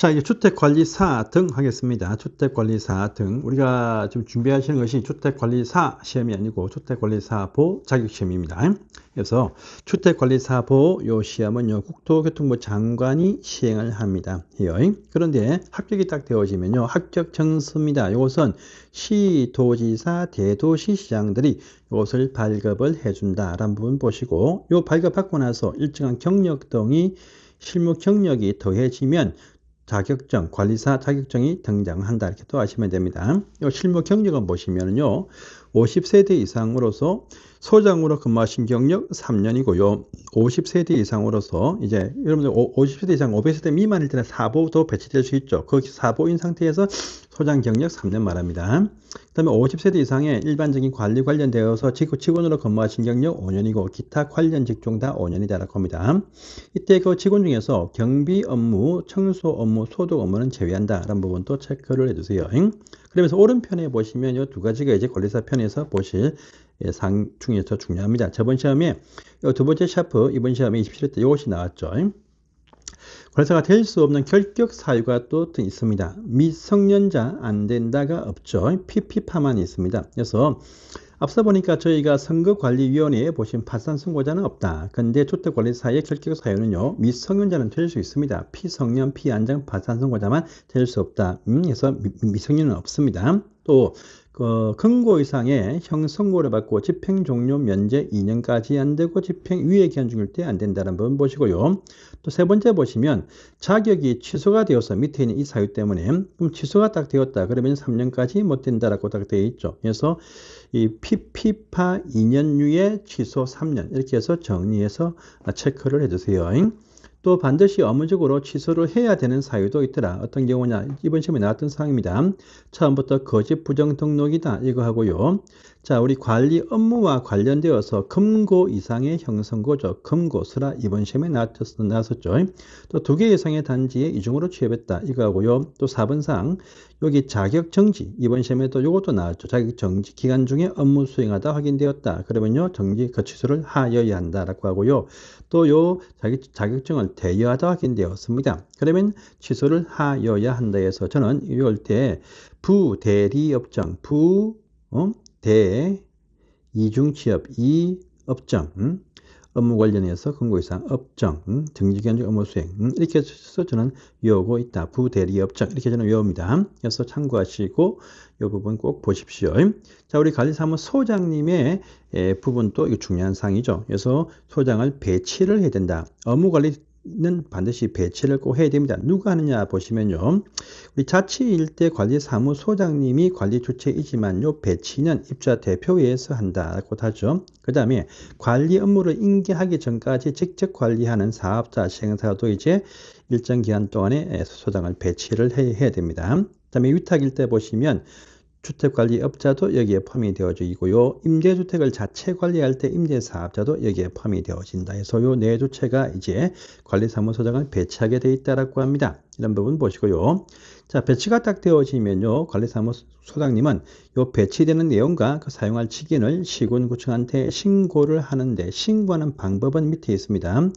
자, 이제 주택관리사 등 하겠습니다. 주택관리사 등. 우리가 지금 준비하시는 것이 주택관리사 시험이 아니고 주택관리사보 자격시험입니다. 그래서 주택관리사보 요 시험은요, 국토교통부 장관이 시행을 합니다. 그런데 합격이 딱 되어지면요, 합격 정수입니다. 이것은 시, 도지사, 대도시 시장들이 이것을 발급을 해준다라는 부분 보시고, 요 발급받고 나서 일정한 경력 등이 실무 경력이 더해지면 자격증, 관리사 자격증이 등장한다. 이렇게 또 아시면 됩니다. 이 실무 경력은 보시면요. 50세대 이상으로서 소장으로 근무하신 경력 3년이고요. 50세대 이상으로서 이제 여러분들 50세대 이상 500세대 미만일 때는 사보도 배치될 수 있죠. 그 사보인 상태에서 소장 경력 3년 말합니다. 그 다음에 50세대 이상의 일반적인 관리 관련되어서 직원으로 근무하신 경력 5년이고 기타 관련 직종 다 5년이다라고 합니다. 이때 그 직원 중에서 경비 업무, 청소 업무, 소독 업무는 제외한다라는 부분도 체크를 해주세요. 그러면서 오른편에 보시면 이 두 가지가 이제 관리사 편에서 보실 예, 상 중에서 중요합니다. 저번 시험에 두 번째 샤프 이번 시험에 27회 때 이것이 나왔죠. 관리사가 될 수 없는 결격 사유가 또 있습니다. 미성년자 안 된다가 없죠. PP파만 있습니다. 그래서 앞서 보니까 저희가 선거관리위원회에 보신 파산 선고자는 없다. 근데 주택관리사의 결격 사유는요. 미성년자는 될수 있습니다. 피성년, 피안정, 파산 선고자만 될 수 없다. 음, 그래서 미, 성년은 없습니다. 또그 금고 이상의 형 선고를 받고 집행 종료 면제 2년까지 안 되고 집행 유예 기한 중일 때 안 된다는 부분 보시고요. 또 세 번째 보시면 자격이 취소가 되어서 밑에 있는 이 사유 때문에 그럼 취소가 딱 되었다. 그러면 3년까지 못 된다라고 딱 되어 있죠. 그래서 이 PP파 2년 유예 취소 3년 이렇게 해서 정리해서 체크를 해주세요. 또 반드시 업무적으로 취소를 해야 되는 사유도 있더라. 어떤 경우냐? 이번 시험에 나왔던 사항입니다. 처음부터 거짓 부정 등록이다. 이거 하고요. 자, 우리 관리 업무와 관련되어서 금고 이상의 형성고죠. 금고수라 이번 시험에 나왔었죠. 또 두 개 이상의 단지에 이중으로 취업했다. 이거 하고요. 또 4번상 여기 자격정지 이번 시험에도 이것도 나왔죠. 자격정지 기간 중에 업무 수행하다 확인되었다. 그러면요. 정지 그 취소를 하여야 한다라고 하고요. 또 요 자격증을 대여하다 확인되었습니다. 그러면 취소를 하여야 한다 해서 저는 이럴 때 부대리업장 부 어? 대, 이중취업, 이 업정, 음? 업무 관련해서 근거 이상 업정, 음? 정지기간중 업무 수행 음? 이렇게 해서 저는 외우고 있다. 부대리 업정 이렇게 저는 외웁니다. 그래서 참고하시고 이 부분 꼭 보십시오. 자, 우리 관리사무 소장님의 에, 부분도 중요한 사항이죠. 그래서 소장을 배치를 해야 된다. 업무관리 는 반드시 배치를 꼭 해야 됩니다. 누가 하느냐 보시면요. 우리 자치일대 관리사무소장님이 관리 주체이지만요. 배치는 입주자 대표회에서 한다고 하죠. 그 다음에 관리 업무를 인계하기 전까지 직접 관리하는 사업자 시행사도 이제 일정 기간 동안에 소장을 배치를 해야 됩니다. 그 다음에 위탁일대 보시면 주택관리업자도 여기에 포함이 되어져 있고요. 임대주택을 자체 관리할 때 임대사업자도 여기에 포함이 되어진다 해서 요네 주체가 이제 관리사무소장을 배치하게 돼 있다라고 합니다. 이런 부분 보시고요. 자, 배치가 딱 되어지면요. 관리사무 소장님은 요 배치되는 내용과 그 사용할 직인을 시군구청한테 신고를 하는데 신고하는 방법은 밑에 있습니다.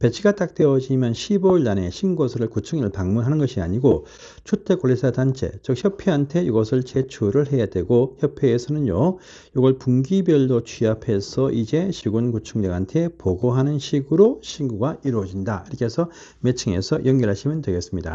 배치가 딱 되어지면 15일 안에 신고서를 구청을 방문하는 것이 아니고 주택관리사 단체, 즉 협회한테 이것을 제출을 해야 되고 협회에서는요. 이걸 분기별로 취합해서 이제 시군구청장한테 보고하는 식으로 신고가 이루어진다. 이렇게 해서 매칭해서 연결하시면 되겠습니다.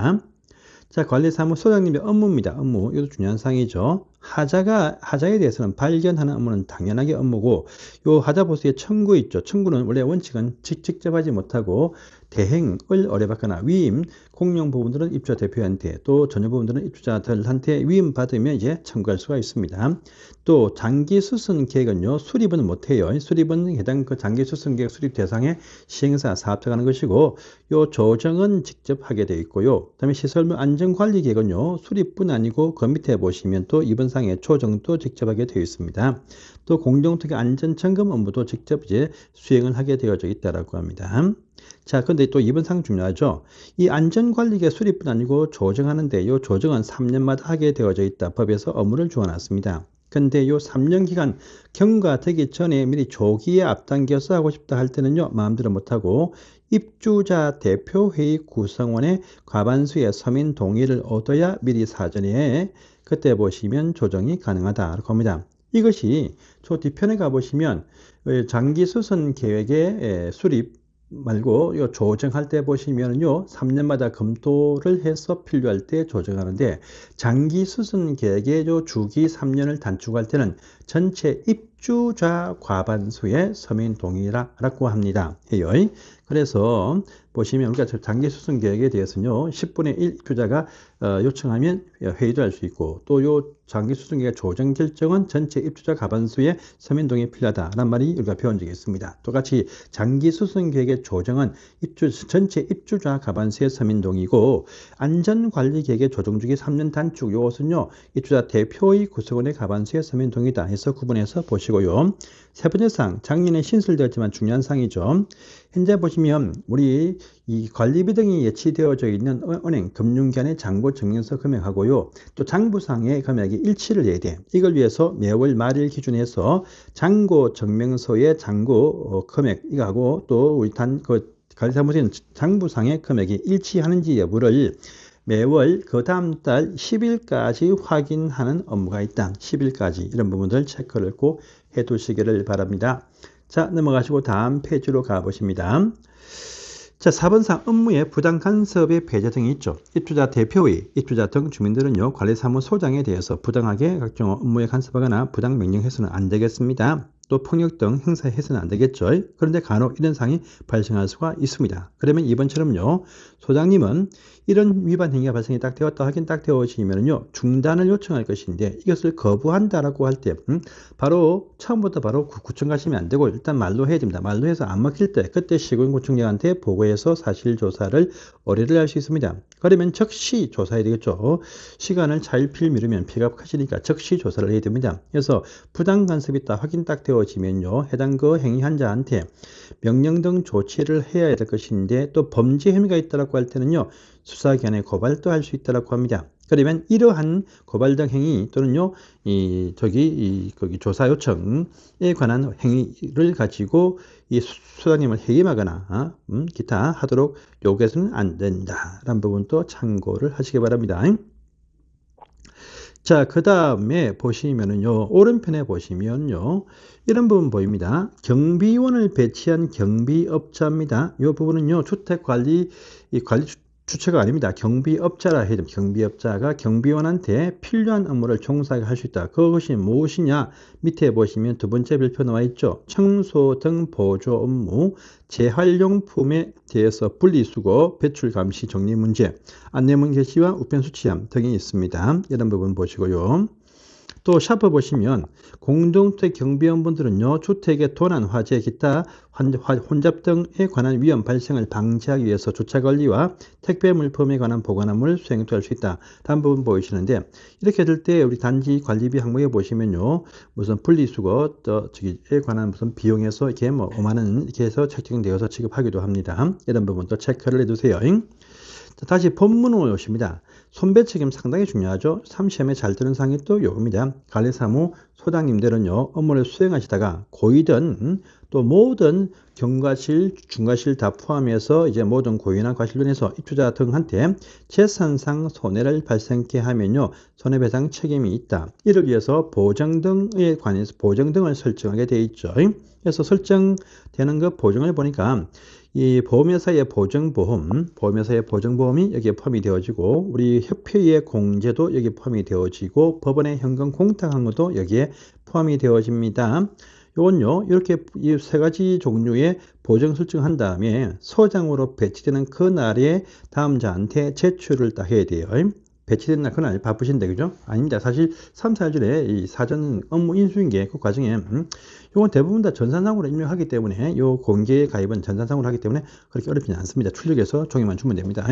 자, 관리사무소장님의 업무입니다. 업무. 이것도 중요한 사항이죠. 하자가, 하자에 대해서는 발견하는 업무는 당연하게 업무고, 요 하자 보수의 청구 있죠. 청구는 원래 원칙은 직접 하지 못하고, 대행을 의뢰받거나 위임, 공용 부분들은 입주자 대표한테 또 전혀 부분들은 입주자들한테 위임 받으면 이제 청구할 수가 있습니다. 또 장기 수선 계획은요 수립은 못해요. 수립은 해당 그 장기 수선 계획 수립 대상의 시행사 사업자가 하는 것이고 요 조정은 직접 하게 되어 있고요. 그다음에 시설물 안전 관리 계획은요 수립뿐 아니고 그 밑에 보시면 또 이번 상의 조정도 직접 하게 되어 있습니다. 또 공동특위 안전 점검 업무도 직접 이제 수행을 하게 되어져 있다라고 합니다. 자, 근데 또 이번 상 중요하죠. 이 안전관리계 수립뿐 아니고 조정하는데 이 조정은 3년마다 하게 되어져 있다. 법에서 업무를 주어놨습니다. 근데 요 3년 기간 경과 되기 전에 미리 조기에 앞당겨서 하고 싶다 할 때는요 마음대로 못하고 입주자 대표회의 구성원의 과반수의 서민 동의를 얻어야 미리 사전에 그때 보시면 조정이 가능하다고 합니다. 이것이 저 뒤편에 가보시면 장기 수선 계획의 수립 말고 요 조정할 때 보시면요 3년마다 검토를 해서 필요할 때 조정하는데 장기 수선 계획의 요 주기 3년을 단축할 때는 전체 입주자 과반수의 서민 동의라고 합니다. 해요. 그래서 보시면 우리가 장기 수선 계획에 대해서는요 10분의 1 입주자가 어, 요청하면 회의도 할 수 있고 또요 장기 계획 조정 결정은 전체 입주자 과반수의 서민 동의 필요하다라는 말이 우리가 배운 적이 있습니다. 똑같이 장기 수선 계획의 조정은 입주 전체 입주자 과반수의 서민 동의고 안전 관리 계획의 조정 주기 3년 단축 요것은요 입주자 대표의 구성원의 과반수의 서민 동의다 해서 구분해서 보시고요. 세 번째 상 작년에 신설되었지만 중요한 상이죠. 현재 보시면 우리 이 관리비 등이 예치되어져 있는 은행 금융기관의 잔고 증명서 금액하고요. 또 장부상의 금액이 일치를 돼. 이걸 위해서 매월 말일 기준에서 잔고 증명서의 잔고 어, 금액 이거하고 또 우리 단그 관리사무소인 장부상의 금액이 일치하는지 여부를 매월 그 다음 달 10일까지 확인하는 업무가 있다. 10일까지 이런 부분들 체크를 꼭 해두시기를 바랍니다. 자 넘어가시고 다음 페이지로 가보십니다. 자, 4번상 업무에 부당 간섭의 배제 등이 있죠. 입주자 대표의 입주자 등 주민들은요, 관리사무소장에 대해서 부당하게 각종 업무에 간섭하거나 부당 명령해서는 안 되겠습니다. 또 폭력 등 행사해서는 안 되겠죠. 그런데 간혹 이런 상이 발생할 수가 있습니다. 그러면 이번처럼요. 소장님은 이런 위반 행위가 발생이 딱 되었다 확인 딱 되어지면요. 중단을 요청할 것인데 이것을 거부한다라고 할때 음, 바로 처음부터 바로 구청 가시면 안 되고 일단 말로 해야 됩니다. 말로 해서 안 먹힐 때 그때 시군구청장한테 보고해서 사실 조사를 의뢰를 할 수 있습니다. 그러면 즉시 조사해야 되겠죠. 시간을 잘필 미루면 피가 커지니까 즉시 조사를 해야 됩니다. 그래서 부당 간섭이 있다 확인 딱 되어지면요. 해당 그 행위 환자한테 명령 등 조치를 해야 될 것인데 또 범죄 혐의가 있다라고 할 때는요. 수사기관에 고발도 할 수 있다라고 합니다. 그러면 이러한 고발 등 행위 또는요, 이, 저기, 이, 거기 조사 요청에 관한 행위를 가지고 이 수사님을 해임하거나, 어? 음, 기타 하도록 요구해서는 안 된다. 라는 부분도 참고를 하시기 바랍니다. 자, 그 다음에 보시면은요, 오른편에 보시면요, 이런 부분 보입니다. 경비원을 배치한 경비업자입니다. 이 부분은요, 주택관리, 이 관리 주체가 아닙니다. 경비업자라 해야 됩니다. 경비업자가 경비원한테 필요한 업무를 종사하게 할 수 있다. 그것이 무엇이냐? 밑에 보시면 두 번째 별표 나와 있죠. 청소 등 보조 업무, 재활용품에 대해서 분리수거, 배출 감시 정리 문제, 안내문 게시와 우편 수치함 등이 있습니다. 이런 부분 보시고요. 또 샤프 보시면 공동주택 경비원분들은요 주택의 도난, 화재, 기타 혼잡 등에 관한 위험 발생을 방지하기 위해서 주차 관리와 택배 물품에 관한 보관함을 수행도 할 수 있다. 다음 부분 보이시는데 이렇게 될 때 우리 단지 관리비 항목에 보시면요 무슨 분리수거 또 저기에 관한 무슨 비용에서 이렇게 뭐 5만 원 이렇게 해서 책정되어서 지급하기도 합니다. 이런 부분도 체크를 해두세요. 자, 다시 본문으로 오십니다. 손배 책임 상당히 중요하죠. 3시험에 잘 뜨는 상이 또 요겁니다. 관리사무 소장님들은요, 업무를 수행하시다가 고이든 또 모든 경과실, 중과실 다 포함해서 이제 모든 고유나 과실론에서 입주자 등한테 재산상 손해를 발생케 하면요, 손해배상 책임이 있다. 이를 위해서 보정 등에 관해서 보정 등을 설정하게 돼 있죠. 그래서 설정되는 그 보정을 보니까 이 보험회사의 보증보험, 보험회사의 보증보험이 여기에 포함이 되어지고 우리 협회의 공제도 여기 포함이 되어지고 법원의 현금 공탁한 것도 여기에 포함이 되어집니다. 요건요, 이렇게 이 세 가지 종류의 보증 설정한 다음에 소장으로 배치되는 그날에 다음자한테 제출을 다 해야 돼요. 배치된 날 그날 바쁘신데 그죠? 아닙니다. 사실 3, 4일 전에 이 사전 업무 인수인계 그 과정에 음, 이건 대부분 다 전산상으로 입력하기 때문에 요 공개 가입은 전산상으로 하기 때문에 그렇게 어렵지는 않습니다. 출력해서 종이만 주면 됩니다.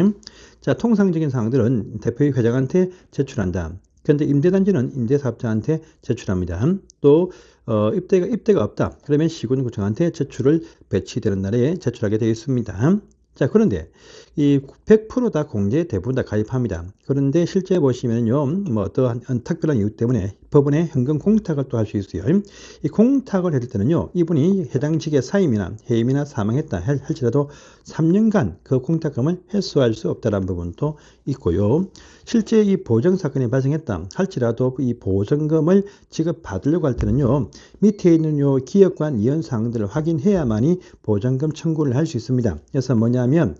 자, 통상적인 사항들은 대표의 회장한테 제출한다. 그런데 임대단지는 임대사업자한테 제출합니다. 또 어, 입대가 입대가 없다. 그러면 시군구청한테 제출을 배치되는 날에 제출하게 되어 있습니다. 자, 그런데 이 100%다 공제 대부분 다 가입합니다. 그런데 실제 보시면요, 뭐 어떠한 특별한 이유 때문에 법원에 현금 공탁을 또 할 수 있어요. 이 공탁을 했을 때는요, 이분이 해당 직의 사임이나 해임이나 사망했다 할- 할지라도 3년간 그 공탁금을 회수할 수 없다는 부분도 있고요. 실제 이 보정 사건이 발생했다 할지라도 이 보정금을 지급받으려고 할 때는요, 밑에 있는 요 기업관 이연 사항들을 확인해야만이 보정금 청구를 할 수 있습니다. 그래서 뭐냐면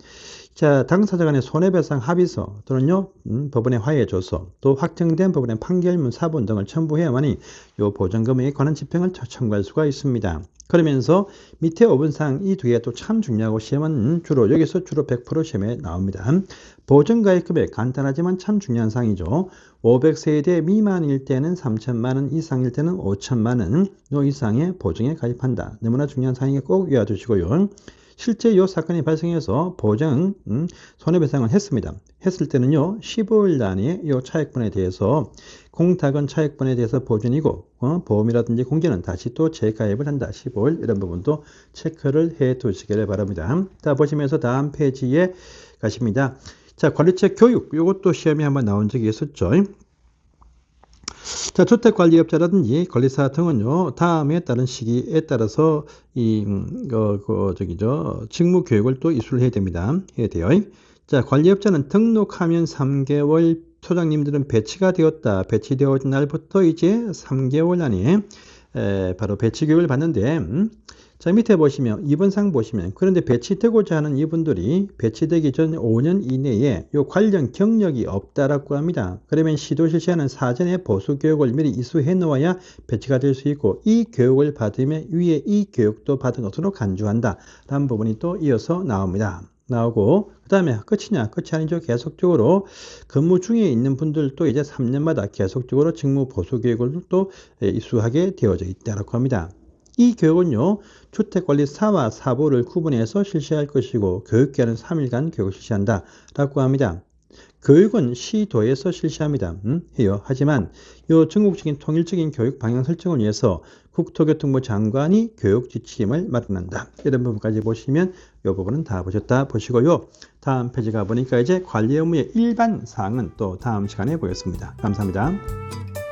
자, 당사자 간의 손해배상 합의서 또는요, 음, 법원에 화해줘서 또 확정된 법원의 판결문 사본 등을 첨부해야만이 요 보정금에 관한 집행을 청- 청구할 수가 있습니다. 그러면서 밑에 5번상 이 두 개가 또 참 중요하고 시험은 음, 주로 여기서 주로 100% 시험에 나옵니다. 보정가액 금액 간단하지만 참 중요한 사항이죠. 500세대 미만일 때는 3천만 원 이상일 때는 5천만 원 이상의 보정에 가입한다. 너무나 중요한 사항이 꼭 외워두시고요. 실제 이 사건이 발생해서 보정 음, 손해배상을 했습니다. 했을 때는요 15일 단위의 이 차액분에 대해서 공탁은 차액분에 대해서 보존이고 어, 보험이라든지 공개는 다시 또 재가입을 한다. 15일 이런 부분도 체크를 해 두시기를 바랍니다. 자 보시면서 다음 페이지에 가십니다. 자 관리책 교육 이것도 시험에 한번 나온 적이 있었죠. 자, 주택관리업자라든지 관리사 등은요, 다음에 따른 시기에 따라서 이, 음, 그, 그, 저기죠, 직무 교육을 또 이수를 해야 됩니다. 해야 돼요. 자, 관리업자는 등록하면 3개월, 소장님들은 배치가 되었다. 배치되어진 날부터 이제 3개월 안에 에, 바로 배치 교육을 받는데, 음, 자, 밑에 보시면, 2번 상 보시면, 그런데 배치되고자 하는 이분들이 배치되기 전 5년 이내에 요 관련 경력이 없다라고 합니다. 그러면 시도 실시하는 사전에 보수 교육을 미리 이수해 놓아야 배치가 될 수 있고, 이 교육을 받으면 위에 이 교육도 받은 것으로 간주한다. 라는 부분이 또 이어서 나옵니다. 나오고, 그 다음에 끝이냐? 끝이 아니죠. 계속적으로 근무 중에 있는 분들도 이제 3년마다 계속적으로 직무 보수 교육을 또 예, 이수하게 되어져 있다라고 합니다. 이 교육은요, 주택관리사와 사보를 구분해서 실시할 것이고, 교육기간은 3일간 교육을 실시한다. 라고 합니다. 교육은 시도에서 실시합니다. 음, 해요. 하지만 요 전국적인 통일적인 교육 방향 설정을 위해서 국토교통부 장관이 교육 지침을 마련한다. 이런 부분까지 보시면 이 부분은 다 보셨다 보시고요. 다음 페이지 가 보니까 이제 관리 업무의 일반 사항은 또 다음 시간에 보겠습니다. 감사합니다.